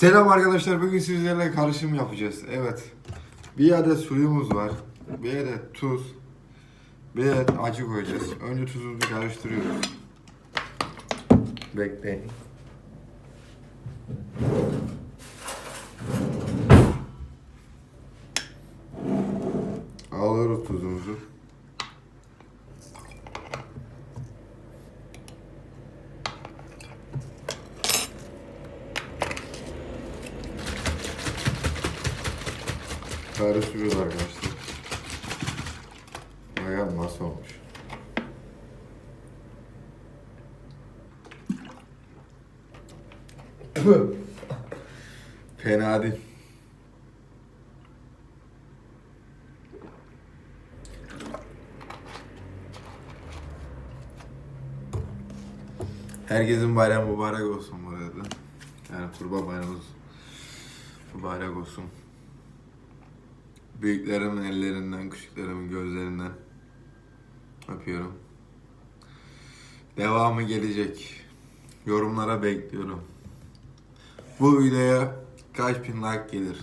Selam arkadaşlar. Bugün sizlerle karışım yapacağız. Evet. Bir adet suyumuz var. Bir adet tuz. Bir adet acı koyacağız. Önce tuzumuzu karıştırıyoruz. Bekleyin. Alıyoruz tuzumuzu. Karıştırıyoruz arkadaşlar. Bakalım nasıl olmuş. Fena değil. Herkesin bayramı mübarek olsun bu arada. Yani kurban bayramımız mübarek olsun. Büyüklerimin ellerinden, küçüklerimin gözlerinden öpüyorum. Devamı gelecek. Yorumlara bekliyorum. Bu videoya kaç bin like gelir?